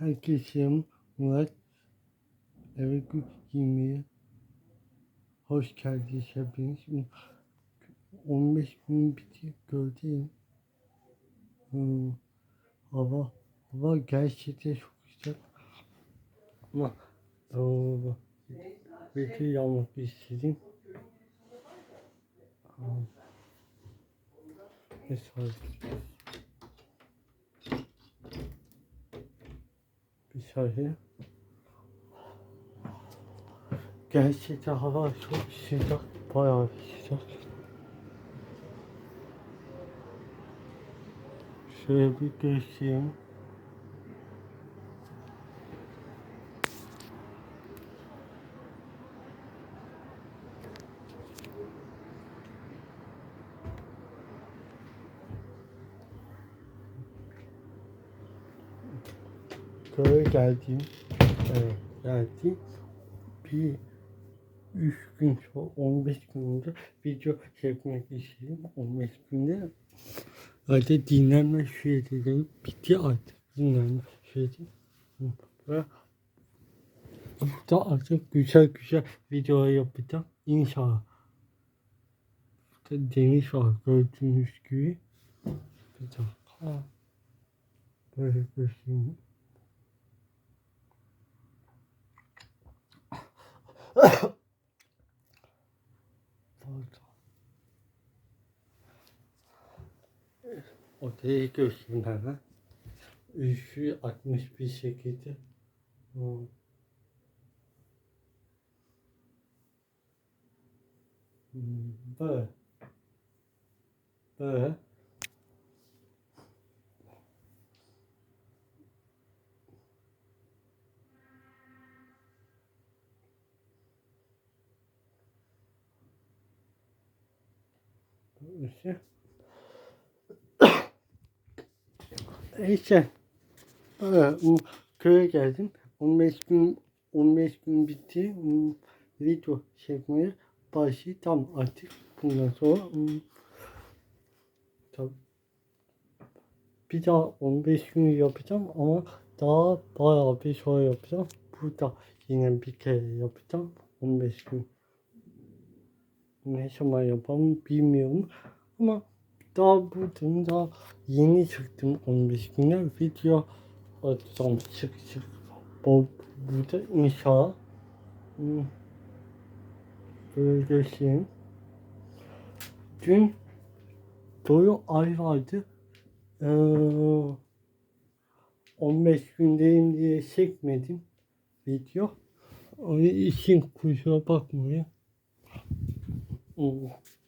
Herkese Murat Eve Yemeğe hoş geldiniz hepiniz. 15 gün bitti gördüm. Hmm, hava, hava gerçekten çok güzel. Ama o, bir yapmak istedim. Hmm. Mesela bir saniye. Gerçekten hava çok sıcak, bayağı sıcak. Şöyle bir göstereyim. Köye geldim. Evet, geldim. Bir üç gün sonra 15 gün önce video çekmek istedim. 15 günde artık dinlenme süreleri bitti artık. Dinlenme süreci. Ve burada artık güzel güzel videolar yapacağım. İnşallah. Burada deniz var gördüğünüz gibi. Bir dakika. Böyle göstereyim. Odayı göstereyim hemen. Üşü 61 şekilde. Hmm. Hmm, Böyle. Böyle. İşte. İşte. Bu köye geldim. 15 gün 15 gün bitti. Video çekmeye başlayacağım artık. Bundan sonra tabii bir daha 15 gün yapacağım ama daha bayağı bir şey yapacağım. Burada yine bir kere yapacağım. 15 gün. Ne zaman yapalım bilmiyorum. Ama daha buradan daha yeni çıktım 15 güne video atacağım çık çık. Bu burada inşallah. Hmm. Böyle göstereyim. Dün Doyu ay vardı. Ee, 15 gündeyim diye çekmedim video. Onun için kusura bakmayın.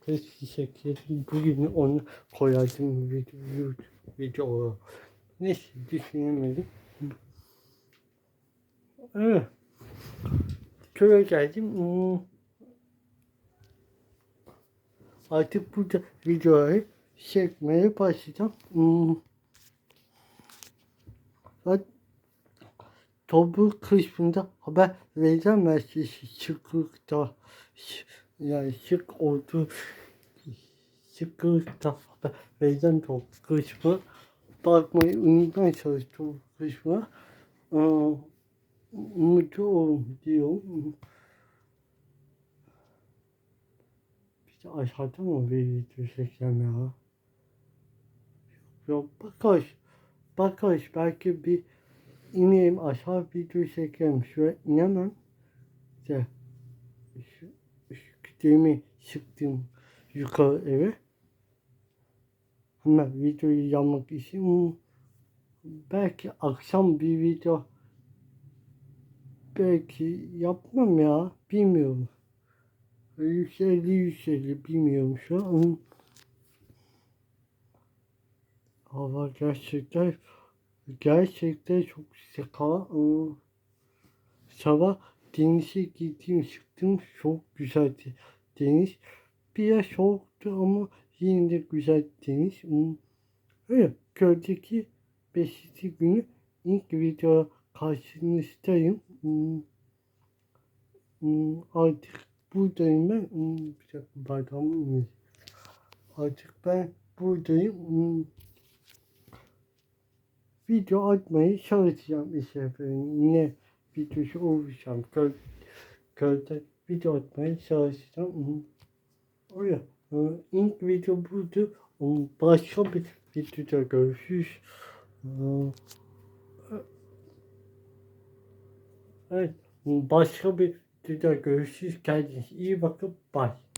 Teşekkür ederim. Bugün onu koyardım video, video. Neyse düşünemedim. Evet. Köye geldim. Hmm. Artık burada videoları çekmeye başlayacağım. Hmm. Zaten Toplu kısmında haber vereceğim ben size şıklıkta yani şık oldu. Şıklıkta haber vereceğim toplu kısmı bakmayı unutmaya çalış toplu kısmı Ee, mutlu olun diyorum. Bir de aşağıda mı bir video çekeceğim ya? Yok bakaş bakaş belki bir ineyim aşağı video çekerim. Şöyle inemem. İşte şu, kütüğümü çıktım yukarı eve. Hemen videoyu yapmak için belki akşam bir video belki yapmam ya bilmiyorum. Yükseldi yükseldi bilmiyorum şu an. Hava gerçekten Gerçekten çok. Ee, Sabah denize gittim çıktım çok güzeldi deniz. Biraz soğuktu ama yine de güzel deniz. Hmm, Öyle köydeki 5. günü ilk video karşınızdayım. Hmm, hmm, Artık buradayım ben. Hmm, Bir dakika Artık ben buradayım. Hmm, video atmayı çalışacağım işte efendim. Yine videosu olacağım. Köy, köyde video atmaya çalışacağım. Öyle. İlk video buydu. Başka bir videoda görüşürüz. Ee, Evet. Başka bir videoda görüşürüz. Kendinize iyi bakın. Bye.